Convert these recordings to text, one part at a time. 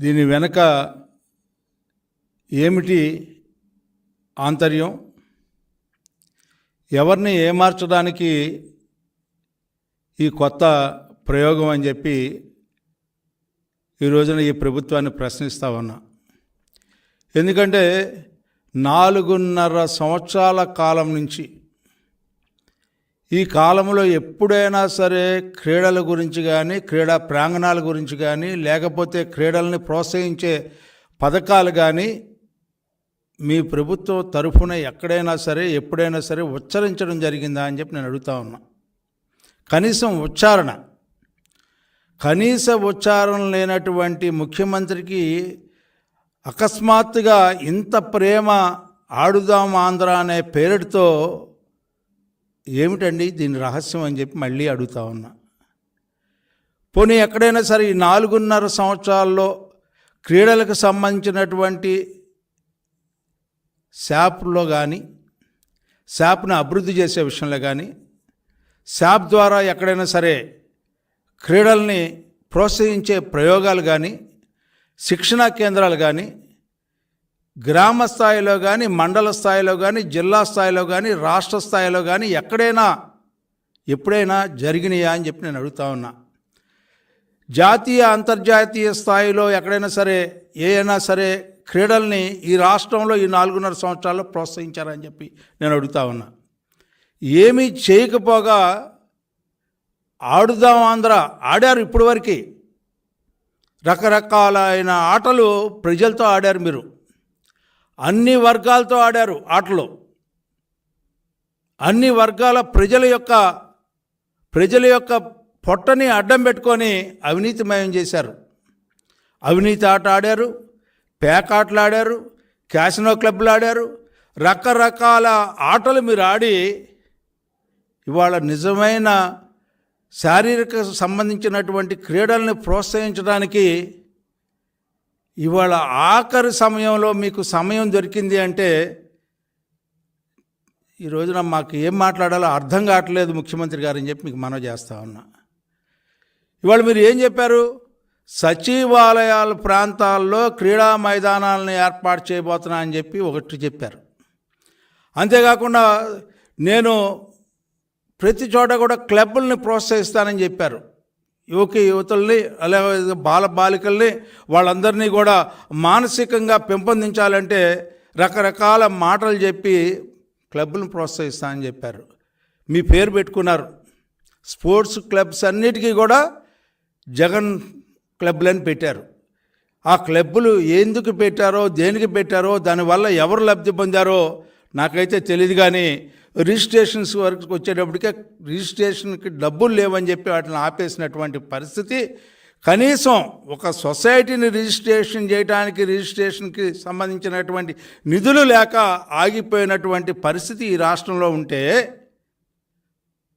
దీని వెనక ఏమిటి ఆంతర్యం? ఎవరిని ఏమార్చడానికి ఈ కొత్త ప్రయోగం అని చెప్పి ఈ రోజున ఈ ప్రభుత్వాన్ని ప్రశ్నిస్తా ఉన్నా. ఎందుకంటే నాలుగున్నర సంవత్సరాల కాలం నుంచి ఈ కాలంలో ఎప్పుడైనా సరే క్రీడల గురించి కానీ క్రీడా ప్రాంగణాల గురించి కానీ లేకపోతే క్రీడల్ని ప్రోత్సహించే పథకాలు కానీ మీ ప్రభుత్వం తరఫున ఎక్కడైనా సరే ఎప్పుడైనా సరే ఉచ్చరించడం జరిగిందా అని చెప్పి నేను అడుగుతా ఉన్నా. కనీసం ఉచ్చారణ. కనీస ఉచ్చారణ లేనటువంటి ముఖ్యమంత్రికి అకస్మాత్తుగా ఇంత ప్రేమ ఆడుదాం ఆంధ్ర అనే పేరుతో ఏమిటండి దీని రహస్యం అని చెప్పి మళ్ళీ అడుగుతా ఉన్నా. పోనీ ఎక్కడైనా సరే ఈ నాలుగున్నర సంవత్సరాల్లో క్రీడలకు సంబంధించినటువంటి శాప్లో కానీ శాప్ను అభివృద్ధి చేసే విషయంలో కానీ శాప్ ద్వారా ఎక్కడైనా సరే క్రీడల్ని ప్రోత్సహించే ప్రయోగాలు కానీ శిక్షణా కేంద్రాలు కానీ గ్రామ స్థాయిలో కానీ మండల స్థాయిలో కానీ జిల్లా స్థాయిలో కానీ రాష్ట్ర స్థాయిలో కానీ ఎక్కడైనా ఎప్పుడైనా జరిగినాయా అని చెప్పి నేను అడుగుతా ఉన్నా. జాతీయ అంతర్జాతీయ స్థాయిలో ఎక్కడైనా సరే ఏ సరే క్రీడల్ని ఈ రాష్ట్రంలో ఈ నాలుగున్నర సంవత్సరాల్లో ప్రోత్సహించారని చెప్పి నేను అడుగుతా ఉన్నా. ఏమీ చేయకపోగా ఆడుదాం ఆంధ్ర ఆడారు ఇప్పటివరకు. రకరకాలైన ఆటలు ప్రజలతో ఆడారు మీరు. అన్ని వర్గాలతో ఆడారు ఆటలు. అన్ని వర్గాల ప్రజల యొక్క ప్రజల యొక్క పొట్టని అడ్డం పెట్టుకొని అవినీతిమయం చేశారు. అవినీతి ఆట ఆడారు పేకాటలు ఆడారు క్యాసినో క్లబ్లు ఆడారు రకరకాల ఆటలు మీరు ఆడి ఇవాళ నిజమైన శారీరక సంబంధించినటువంటి క్రీడల్ని ప్రోత్సహించడానికి ఇవాళ ఆఖరి సమయంలో మీకు సమయం దొరికింది అంటే ఈ రోజున మాకు ఏం మాట్లాడాలో అర్థం కావట్లేదు ముఖ్యమంత్రి గారు అని చెప్పి మీకు మనవి చేస్తా ఉన్నా. ఇవాళ మీరు ఏం చెప్పారు? సచివాలయాల ప్రాంతాల్లో క్రీడా మైదానాలను ఏర్పాటు చేయబోతున్నా అని చెప్పి ఒకటి చెప్పారు. అంతేకాకుండా నేను ప్రతి చోట కూడా క్లబ్బుల్ని ప్రోత్సహిస్తానని చెప్పారు. యువక యువతుల్ని అలాగే బాల బాలికల్ని వాళ్ళందరినీ కూడా మానసికంగా పెంపొందించాలంటే రకరకాల మాటలు చెప్పి క్లబ్బులను ప్రోత్సహిస్తానని చెప్పారు. మీ పేరు పెట్టుకున్నారు. స్పోర్ట్స్ క్లబ్స్ అన్నిటికీ కూడా జగన్ క్లబ్లని పెట్టారు. ఆ క్లబ్బులు ఎందుకు పెట్టారో దేనికి పెట్టారో దానివల్ల ఎవరు లబ్ధి పొందారో నాకైతే తెలియదు కానీ రిజిస్ట్రేషన్స్ వరకు వచ్చేటప్పటికే రిజిస్ట్రేషన్కి డబ్బులు లేవని చెప్పి వాటిని ఆపేసినటువంటి పరిస్థితి. కనీసం ఒక సొసైటీని రిజిస్ట్రేషన్ చేయడానికి రిజిస్ట్రేషన్కి సంబంధించినటువంటి నిధులు లేక ఆగిపోయినటువంటి పరిస్థితి ఈ రాష్ట్రంలో ఉంటే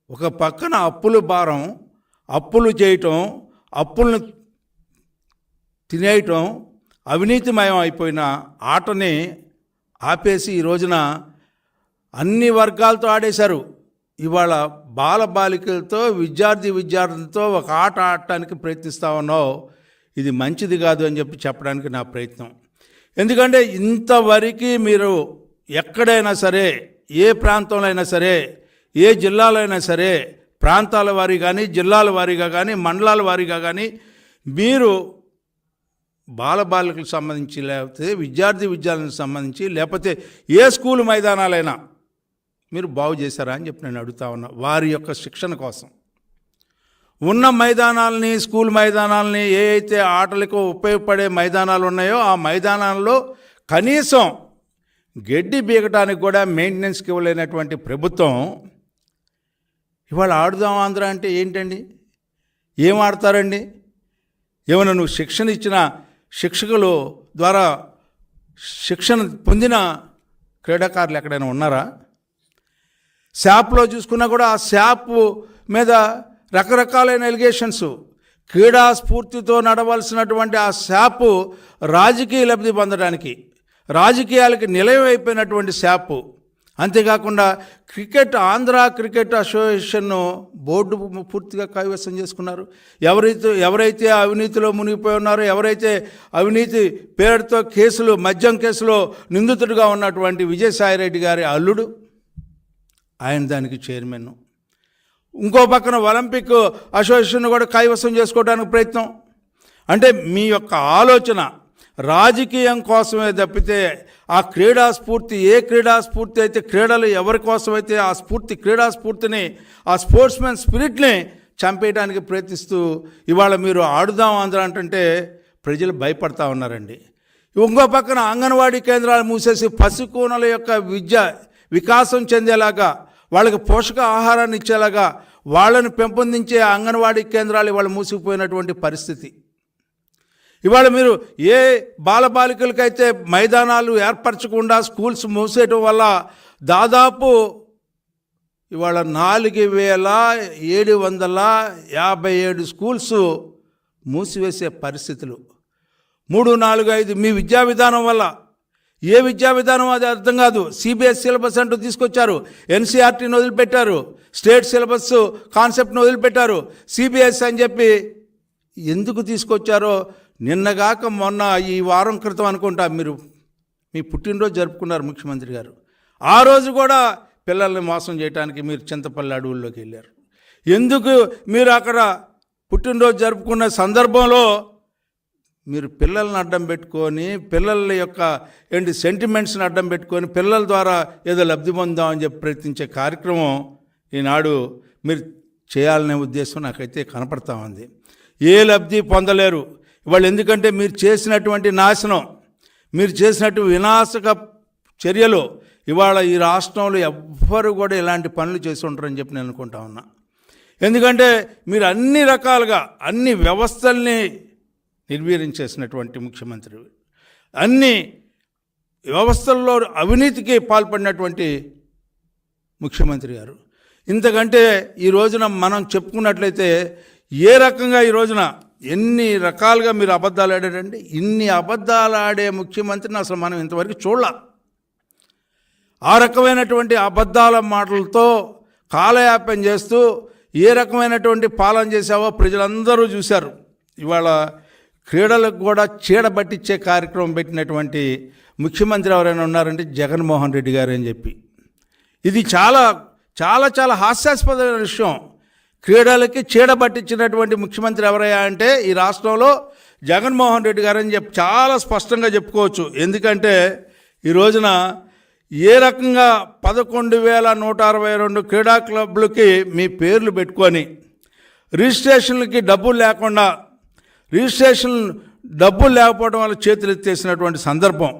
ఒక పక్కన అప్పుల భారం అప్పులు చేయటం అప్పులను తినేయటం అవినీతిమయం అయిపోయిన ఆటని ఆపేసి ఈ రోజున అన్ని వర్గాలతో ఆడేశారు. ఇవాళ బాలబాలికలతో విద్యార్థి విద్యార్థులతో ఒక ఆట ఆడటానికి ప్రయత్నిస్తా ఉన్నావు. ఇది మంచిది కాదు అని చెప్పి చెప్పడానికి నా ప్రయత్నం. ఎందుకంటే ఇంతవరకు మీరు ఎక్కడైనా సరే ఏ ప్రాంతంలో అయినా సరే ఏ జిల్లాలో అయినా సరే ప్రాంతాల వారీ కానీ జిల్లాల వారీగా కానీ మండలాల వారీగా కానీ మీరు బాలబాలికలకు సంబంధించి లేకపోతే విద్యార్థి విద్యార్థులకు సంబంధించి లేకపోతే ఏ స్కూల్ మైదానాలైనా మీరు బాగు చేశారా అని చెప్పి నేను అడుగుతా ఉన్నా. వారి యొక్క శిక్షణ కోసం. ఉన్న మైదానాలని స్కూల్ మైదానాలని ఏ అయితే ఆటలకు ఉపయోగపడే మైదానాలు ఉన్నాయో ఆ మైదానాల్లో కనీసం గడ్డి బీగటానికి కూడా మెయింటెనెన్స్కి ఇవ్వలేనటువంటి ప్రభుత్వం ఇవాళ ఆడుదాం ఆంధ్ర అంటే ఏంటండి? ఏం ఆడతారండి? ఏమైనా నువ్వు శిక్షణ ఇచ్చిన శిక్షకులు ద్వారా శిక్షణ పొందిన క్రీడాకారులు ఎక్కడైనా ఉన్నారా? శాప్లో చూసుకున్నా కూడా ఆ శాప్ మీద రకరకాలైన ఎలిగేషన్స్. క్రీడా స్ఫూర్తితో నడవలసినటువంటి ఆ శాపు రాజకీయ లబ్ధి పొందడానికి రాజకీయాలకి నిలయం అయిపోయినటువంటి శాపు. అంతేకాకుండా క్రికెట్ ఆంధ్ర క్రికెట్ అసోసియేషన్ను బోర్డు పూర్తిగా కైవసం చేసుకున్నారు. ఎవరైతే ఎవరైతే అవినీతిలో మునిగిపోయి ఉన్నారో ఎవరైతే అవినీతి పేరుతో కేసులు మద్యం కేసులో నిందితుడిగా ఉన్నటువంటి విజయసాయిరెడ్డి గారి అల్లుడు ఆయన దానికి చైర్మన్. ఇంకో పక్కన ఒలింపిక్ అసోసియేషన్ కూడా కైవసం చేసుకోవడానికి ప్రయత్నం. అంటే మీ యొక్క ఆలోచన రాజకీయం కోసమే తప్పితే ఆ క్రీడా స్ఫూర్తి ఏ క్రీడా స్ఫూర్తి అయితే క్రీడలు ఎవరి కోసమైతే ఆ స్ఫూర్తి క్రీడా స్ఫూర్తిని ఆ స్పోర్ట్స్మెన్ స్పిరిట్ని చంపేయడానికి ప్రయత్నిస్తూ ఇవాళ మీరు ఆడుదాం ఆంధ్ర అంటుంటే ప్రజలు భయపడతా ఉన్నారండి. ఇంకో పక్కన అంగన్వాడీ కేంద్రాలు మూసేసి పసికూనల యొక్క విద్య వికాసం చెందేలాగా వాళ్ళకి పోషక ఆహారాన్ని ఇచ్చేలాగా వాళ్ళని పెంపొందించే అంగన్వాడీ కేంద్రాలు ఇవాళ మూసుకుపోయినటువంటి పరిస్థితి. ఇవాళ మీరు ఏ బాలబాలికలకైతే మైదానాలు ఏర్పరచకుండా స్కూల్స్ మూసేయటం వల్ల దాదాపు ఇవాళ నాలుగు వేల ఏడు వందల యాభై ఏడు స్కూల్స్ మూసివేసే పరిస్థితులు. మూడు నాలుగు ఐదు మీ విద్యా విధానం వల్ల ఏ విద్యా విధానం అది అర్థం కాదు. సిబిఎస్ సిలబస్ అంటూ తీసుకొచ్చారు. ఎన్సీఆర్టీని వదిలిపెట్టారు. స్టేట్ సిలబస్ కాన్సెప్ట్ని వదిలిపెట్టారు. సిబిఎస్ అని చెప్పి ఎందుకు తీసుకొచ్చారో నిన్నగాక మొన్న ఈ వారం క్రితం అనుకుంటా మీరు మీ పుట్టినరోజు జరుపుకున్నారు ముఖ్యమంత్రి గారు. ఆ రోజు కూడా పిల్లల్ని మోసం చేయడానికి మీరు చింతపల్లి అడవుల్లోకి వెళ్ళారు. ఎందుకు మీరు అక్కడ పుట్టినరోజు జరుపుకున్న సందర్భంలో మీరు పిల్లల్ని అడ్డం పెట్టుకొని పిల్లల యొక్క ఏంటి సెంటిమెంట్స్ని అడ్డం పెట్టుకొని పిల్లల ద్వారా ఏదో లబ్ధి పొందామని చెప్పి ప్రయత్నించే కార్యక్రమం ఈనాడు మీరు చేయాలనే ఉద్దేశం నాకైతే కనపడతా ఉంది. ఏ లబ్ధి పొందలేరు. వాళ్ళు ఎందుకంటే మీరు చేసినటువంటి నాశనం మీరు చేసినట్టు వినాశక చర్యలు ఇవాళ ఈ రాష్ట్రంలో ఎవ్వరు కూడా ఇలాంటి పనులు చేసి ఉంటారని చెప్పి నేను అనుకుంటా ఉన్నా. ఎందుకంటే మీరు అన్ని రకాలుగా అన్ని వ్యవస్థల్ని నిర్వీర్యం చేసినటువంటి ముఖ్యమంత్రి. అన్ని వ్యవస్థల్లో అవినీతికి పాల్పడినటువంటి ముఖ్యమంత్రి గారు. ఇంతకంటే ఈ రోజున మనం చెప్పుకున్నట్లయితే ఏ రకంగా ఈ రోజున ఎన్ని రకాలుగా మీరు అబద్ధాలు ఆడారండి? ఇన్ని అబద్ధాలు ఆడే ముఖ్యమంత్రిని అసలు మనం ఇంతవరకు చూడాల. ఆ రకమైనటువంటి అబద్ధాల మాటలతో కాలయాపన చేస్తూ ఏ రకమైనటువంటి పాలన చేసావో ప్రజలందరూ చూశారు. ఇవాళ క్రీడలకు కూడా చీడబట్టించే కార్యక్రమం పెట్టినటువంటి ముఖ్యమంత్రి ఎవరైనా ఉన్నారంటే జగన్మోహన్ రెడ్డి గారు అని చెప్పి. ఇది చాలా చాలా చాలా హాస్యాస్పదమైన విషయం. క్రీడలకి చీడబట్టించినటువంటి ముఖ్యమంత్రి ఎవరయ్యా అంటే ఈ రాష్ట్రంలో జగన్మోహన్ రెడ్డి గారు అని చెప్పి చాలా స్పష్టంగా చెప్పుకోవచ్చు. ఎందుకంటే ఈ రోజున ఏ రకంగా పదకొండు వేల నూట అరవై రెండు క్రీడా క్లబ్లకి మీ పేర్లు పెట్టుకొని రిజిస్ట్రేషన్లకి డబ్బులు లేకుండా రిజిస్ట్రేషన్ డబ్బులు లేకపోవడం వల్ల చేతులు ఎత్తేసినటువంటి సందర్భం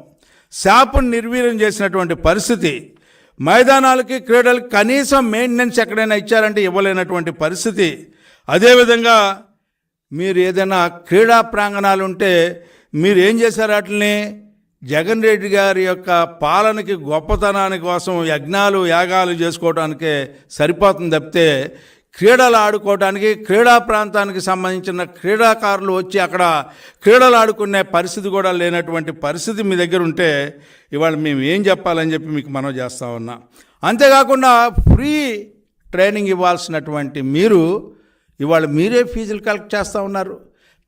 శాపను నిర్వీర్యం చేసినటువంటి పరిస్థితి మైదానాలకి క్రీడలకి కనీసం మెయింటెనెన్స్ ఎక్కడైనా ఇచ్చారంటే ఇవ్వలేనటువంటి పరిస్థితి. అదేవిధంగా మీరు ఏదైనా క్రీడా ప్రాంగణాలు ఉంటే మీరు ఏం చేశారు వాటిని జగన్ రెడ్డి గారి యొక్క పాలనకి గొప్పతనాని కోసం యజ్ఞాలు యాగాలు చేసుకోవడానికే సరిపోతుంది తప్పితే క్రీడలు ఆడుకోవడానికి క్రీడా ప్రాంతానికి సంబంధించిన క్రీడాకారులు వచ్చి అక్కడ క్రీడలు ఆడుకునే పరిస్థితి కూడా లేనటువంటి పరిస్థితి మీ దగ్గర ఉంటే ఇవాళ మేము ఏం చెప్పాలని చెప్పి మీకు మనం చేస్తా ఉన్నా. అంతేకాకుండా ఫ్రీ ట్రైనింగ్ ఇవ్వాల్సినటువంటి మీరు ఇవాళ మీరే ఫీజులు కలెక్ట్ చేస్తూ ఉన్నారు.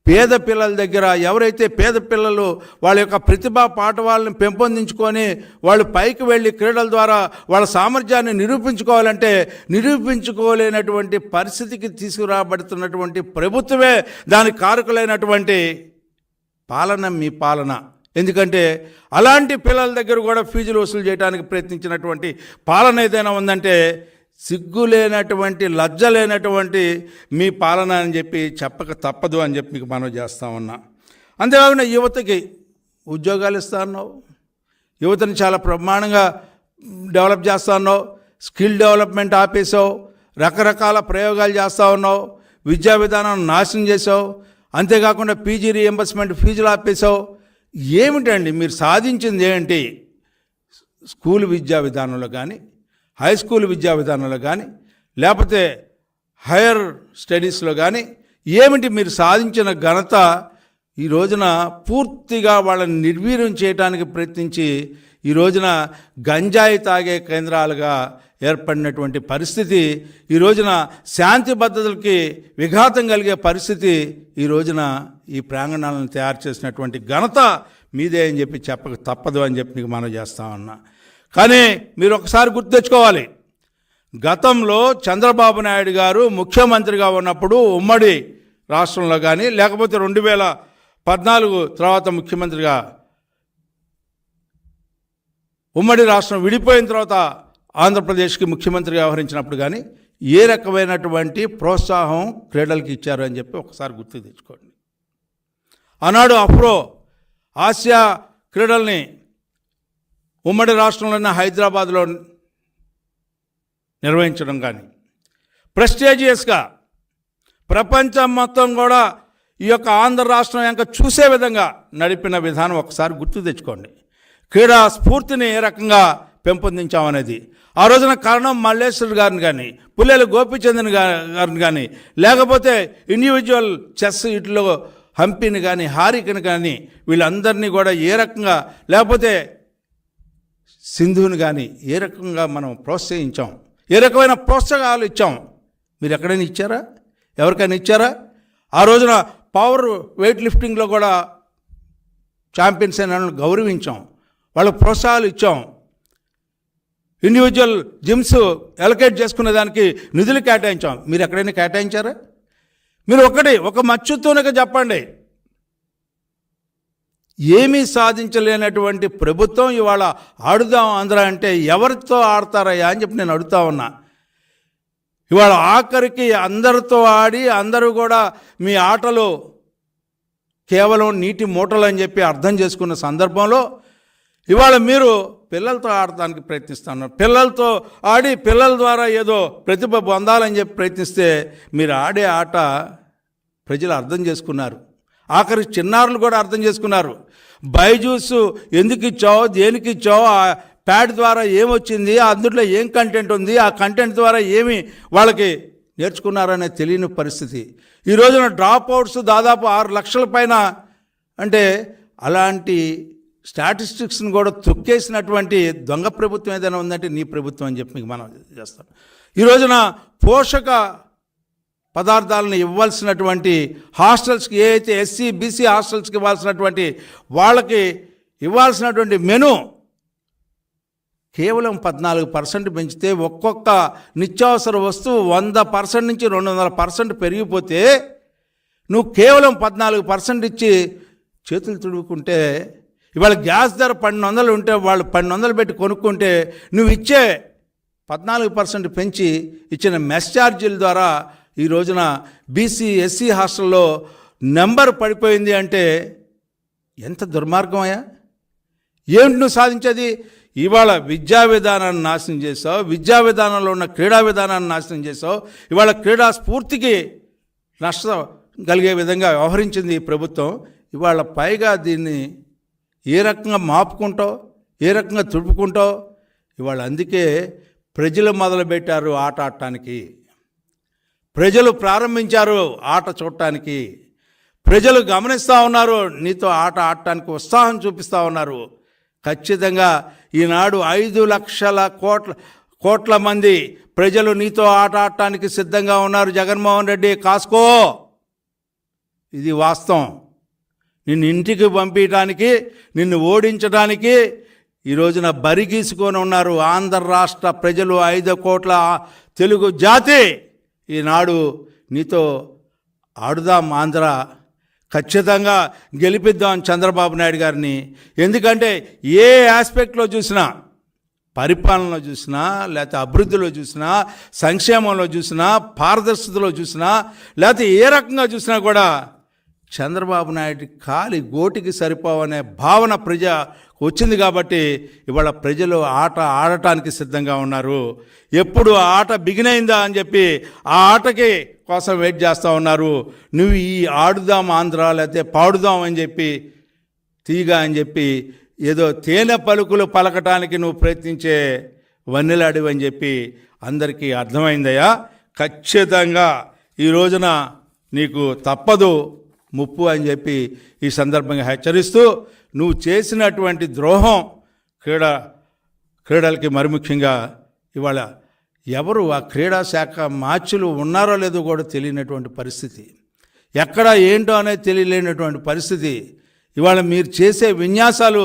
పేద పిల్లల దగ్గర ఎవరైతే పేద పిల్లలు వాళ్ళ యొక్క ప్రతిభా పాఠవాళ్ళని పెంపొందించుకొని వాళ్ళు పైకి వెళ్ళి క్రీడల ద్వారా వాళ్ళ సామర్థ్యాన్ని నిరూపించుకోవాలంటే నిరూపించుకోలేనటువంటి పరిస్థితికి తీసుకురాబడుతున్నటువంటి ప్రభుత్వమే దానికి కారకులైనటువంటి పాలన మీ పాలన. ఎందుకంటే అలాంటి పిల్లల దగ్గర కూడా ఫీజులు వసూలు చేయడానికి ప్రయత్నించినటువంటి పాలన ఏదైనా ఉందంటే సిగ్గు లేనటువంటి లజ్జ లేనటువంటి మీ పాలన అని చెప్పి చెప్పక తప్పదు అని చెప్పి మీకు మనం చేస్తా ఉన్నా. అంతేకాకుండా యువతకి ఉద్యోగాలు ఇస్తా ఉన్నావు యువతని చాలా బ్రహ్మాండంగా డెవలప్ చేస్తా ఉన్నావు స్కిల్ డెవలప్మెంట్ ఆపేసావు రకరకాల ప్రయోగాలు చేస్తూ ఉన్నావు. విద్యా విధానం నాశనం చేసావు అంతేకాకుండా పీజీ రీఎంబర్స్మెంట్ ఫీజులు ఆపేసావు ఏమిటండి మీరు సాధించింది ఏంటి? స్కూల్ విద్యా విధానంలో కానీ హై స్కూల్ విద్యా విధానంలో కానీ లేకపోతే హైయర్ స్టడీస్లో కానీ ఏమిటి మీరు సాధించిన ఘనత ఈ రోజున పూర్తిగా వాళ్ళని నిర్వీర్యం చేయడానికి ప్రయత్నించి ఈ రోజున గంజాయి తాగే కేంద్రాలుగా ఏర్పడినటువంటి పరిస్థితి ఈ రోజున శాంతి భద్రతలకి విఘాతం కలిగే పరిస్థితి ఈ రోజున ఈ ప్రాంగణాలను తయారు చేసినటువంటి ఘనత మీదే అని చెప్పి చెప్పక తప్పదు అని చెప్పి మనం చేస్తా ఉన్నా. కానీ మీరు ఒకసారి గుర్తు తెచ్చుకోవాలి. గతంలో చంద్రబాబు నాయుడు గారు ముఖ్యమంత్రిగా ఉన్నప్పుడు ఉమ్మడి రాష్ట్రంలో కానీ లేకపోతే రెండు వేల పద్నాలుగు తర్వాత ముఖ్యమంత్రిగా ఉమ్మడి రాష్ట్రం విడిపోయిన తర్వాత ఆంధ్రప్రదేశ్కి ముఖ్యమంత్రిగా వ్యవహరించినప్పుడు కానీ ఏ రకమైనటువంటి ప్రోత్సాహం క్రీడలకు ఇచ్చారు అని చెప్పి ఒకసారి గుర్తు తెచ్చుకోండి. ఆనాడు అఫ్రో ఆసియా క్రీడల్ని ఉమ్మడి రాష్ట్రంలోని హైదరాబాద్లో నిర్వహించడం కానీ. ప్రెస్టేజియస్గా ప్రపంచం మొత్తం కూడా ఈ యొక్క ఆంధ్ర రాష్ట్రం యొక్క చూసే విధంగా నడిపిన విధానం ఒకసారి గుర్తు తెచ్చుకోండి. క్రీడా స్ఫూర్తిని ఏ రకంగా పెంపొందించామనేది. ఆ రోజున కారణం మల్లేశ్వర్ గారిని కానీ పుల్లెల గోపిచందన్ గారిని కానీ లేకపోతే ఇండివిజువల్ చెస్ ఇట్లో హంపిని కానీ హారికని కానీ వీళ్ళందరినీ కూడా ఏ రకంగా లేకపోతే సింధుని కానీ ఏ రకంగా మనం ప్రోత్సహించాం? ఏ రకమైన ప్రోత్సాహాలు ఇచ్చాం? మీరు ఎక్కడైనా ఇచ్చారా? ఎవరికైనా ఇచ్చారా? ఆ రోజున పవర్ వెయిట్ లిఫ్టింగ్లో కూడా ఛాంపియన్స్ అయిన గౌరవించాం. వాళ్ళకి ప్రోత్సాహాలు ఇచ్చాం. ఇండివిజువల్ జిమ్స్ ఎలకేట్ చేసుకునే దానికి నిధులు కేటాయించాం. మీరు ఎక్కడైనా కేటాయించారా? మీరు ఒకటి ఒక మచ్చుతోనే చెప్పండి. ఏమీ సాధించలేనటువంటి ప్రభుత్వం ఇవాళ ఆడుదాం ఆంధ్ర అంటే ఎవరితో ఆడతారయ్యా అని చెప్పి నేను అడుగుతా ఉన్నా. ఇవాళ ఆఖరికి అందరితో ఆడి అందరూ కూడా మీ ఆటలు కేవలం నీటి మూటలు అని చెప్పి అర్థం చేసుకున్న సందర్భంలో ఇవాళ మీరు పిల్లలతో ఆడటానికి ప్రయత్నిస్తున్నారు. పిల్లలతో ఆడి పిల్లల ద్వారా ఏదో ప్రతిభ పొందాలని చెప్పి ప్రయత్నిస్తే మీరు ఆడే ఆట ప్రజలు అర్థం చేసుకున్నారు. ఆఖరి చిన్నారులు కూడా అర్థం చేసుకున్నారు. బైజూస్ ఎందుకు ఇచ్చావో దేనికి ఇచ్చావో ఆ ప్యాడ్ ద్వారా ఏమొచ్చింది అందులో ఏం కంటెంట్ ఉంది ఆ కంటెంట్ ద్వారా ఏమి వాళ్ళకి నేర్చుకున్నారనే తెలియని పరిస్థితి. ఈ రోజున డ్రాప్ అవుట్స్ దాదాపు ఆరు లక్షల పైన అంటే అలాంటి స్టాటిస్టిక్స్ని కూడా తొక్కేసినటువంటి దొంగ ప్రభుత్వం ఏదైనా ఉందంటే నీ ప్రభుత్వం అని చెప్పి మనం చేస్తాం. ఈ రోజున పోషక పదార్థాలను ఇవ్వాల్సినటువంటి హాస్టల్స్కి ఏ అయితే ఎస్సీ బీసీ హాస్టల్స్కి ఇవ్వాల్సినటువంటి వాళ్ళకి ఇవ్వాల్సినటువంటి మెను కేవలం పద్నాలుగు పర్సెంట్ పెంచితే ఒక్కొక్క నిత్యావసర వస్తువు వంద పర్సెంట్ నుంచి రెండు వందల పర్సెంట్ పెరిగిపోతే నువ్వు కేవలం పద్నాలుగు పర్సెంట్ ఇచ్చి చేతులు తుడుకుంటే ఇవాళ గ్యాస్ ధర పన్నెండు వందలు ఉంటే వాళ్ళు పన్నెండు వందలు పెట్టి కొనుక్కుంటే నువ్వు ఇచ్చే పద్నాలుగు పర్సెంట్ పెంచి ఇచ్చిన మెస్ ఛార్జీల ద్వారా ఈ రోజున బీసీ ఎస్సీ హాస్టల్లో నెంబర్ పడిపోయింది అంటే ఎంత దుర్మార్గమయ్యా? ఏమిటి నువ్వు సాధించేది? ఇవాళ విద్యా విధానాన్ని నాశనం చేసావు విద్యా విధానంలో ఉన్న క్రీడా విధానాన్ని నాశనం చేసావు ఇవాళ క్రీడా స్ఫూర్తికి నష్టం కలిగే విధంగా వ్యవహరించింది ఈ ప్రభుత్వం. ఇవాళ పైగా దీన్ని ఏ రకంగా మాపుకుంటావు ఏ రకంగా తుడుపుకుంటావు? ఇవాళ అందుకే ప్రజలు మొదలుపెట్టారు ఆట ఆడటానికి. ప్రజలు ప్రారంభించారు ఆట చూడటానికి. ప్రజలు గమనిస్తూ ఉన్నారు నీతో ఆట ఆడటానికి ఉత్సాహం చూపిస్తూ ఉన్నారు. ఖచ్చితంగా ఈనాడు ఐదు లక్షల కోట్ల కోట్ల మంది ప్రజలు నీతో ఆట ఆడటానికి సిద్ధంగా ఉన్నారు జగన్మోహన్ రెడ్డి కాసుకో. ఇది వాస్తవం. నిన్ను ఇంటికి పంపించడానికి నిన్ను ఓడించడానికి ఈ రోజున బరిగీసుకొని ఉన్నారు ఆంధ్ర రాష్ట్ర ప్రజలు ఐదు కోట్ల తెలుగు జాతి. ఈనాడు నీతో ఆడుదాం ఆంధ్ర. ఖచ్చితంగా గెలిపిద్దాం చంద్రబాబు నాయుడు గారిని. ఎందుకంటే ఏ ఆస్పెక్ట్లో చూసినా పరిపాలనలో చూసినా లేకపోతే అభివృద్ధిలో చూసినా సంక్షేమంలో చూసినా పారదర్శకతలో చూసినా లేకపోతే ఏ రకంగా చూసినా కూడా చంద్రబాబు నాయుడు కాలి గోటికి సరిపోవనే భావన ప్రజ వచ్చింది కాబట్టి ఇవాళ ప్రజలు ఆట ఆడటానికి సిద్ధంగా ఉన్నారు. ఎప్పుడు ఆ ఆట బిగిన్ అయిందా అని చెప్పి ఆ ఆటకి కోసం వెయిట్ చేస్తూ ఉన్నారు. నువ్వు ఈ ఆడుదాం ఆంధ్ర లేకపోతే పాడుదాం అని చెప్పి తీగ అని చెప్పి ఏదో తేనె పలుకులు పలకటానికి నువ్వు ప్రయత్నించే వన్నెలాడివి అని చెప్పి అందరికీ అర్థమైందయ్యా. ఖచ్చితంగా ఈ రోజున నీకు తప్పదు. ముప్పు అని చెప్పి ఈ సందర్భంగా హెచ్చరిస్తూ నువ్వు చేసినటువంటి ద్రోహం క్రీడా క్రీడలకి మరి ముఖ్యంగా ఇవాళ ఎవరు ఆ క్రీడా శాఖ మార్చులు ఉన్నారో లేదో కూడా తెలియనటువంటి పరిస్థితి. ఎక్కడ ఏంటో అనేది తెలియలేనటువంటి పరిస్థితి. ఇవాళ మీరు చేసే విన్యాసాలు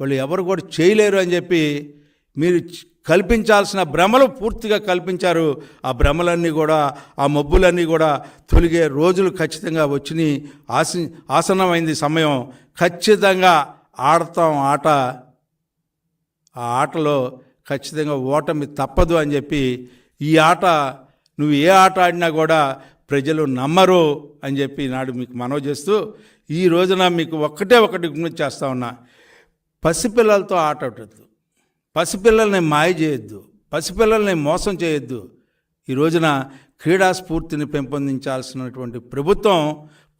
వాళ్ళు ఎవరు కూడా చేయలేరు అని చెప్పి మీరు కల్పించాల్సిన భ్రమలు పూర్తిగా కల్పించారు. ఆ భ్రమలన్నీ కూడా ఆ మబ్బులన్నీ కూడా తొలిగే రోజులు ఖచ్చితంగా వచ్చినాయి ఆసి ఆసన్నమైంది సమయం. ఖచ్చితంగా ఆడతాం ఆట. ఆ ఆటలో ఖచ్చితంగా ఓటమి తప్పదు అని చెప్పి ఈ ఆట నువ్వు ఏ ఆట ఆడినా కూడా ప్రజలు నమ్మరు అని చెప్పి నాడు మీకు మనవి చేస్తూ ఈ రోజున మీకు ఒక్కటే ఒకటి గుర్తు చేస్తా ఉన్నా. పసిపిల్లలతో ఆట ఆడద్దు. పసిపిల్లల్ని మాయ చేయొద్దు పసిపిల్లల్ని మోసం చేయొద్దు. ఈ రోజున క్రీడా స్ఫూర్తిని పెంపొందించాల్సినటువంటి ప్రభుత్వం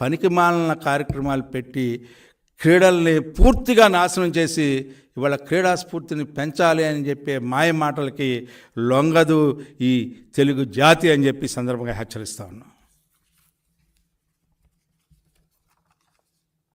పనికిమాలిన కార్యక్రమాలు పెట్టి క్రీడల్ని పూర్తిగా నాశనం చేసి ఇవాళ క్రీడా స్ఫూర్తిని పెంచాలి అని చెప్పే మాయ మాటలకి లొంగదు ఈ తెలుగు జాతి అని చెప్పి సందర్భంగా హెచ్చరిస్తా ఉన్నాం.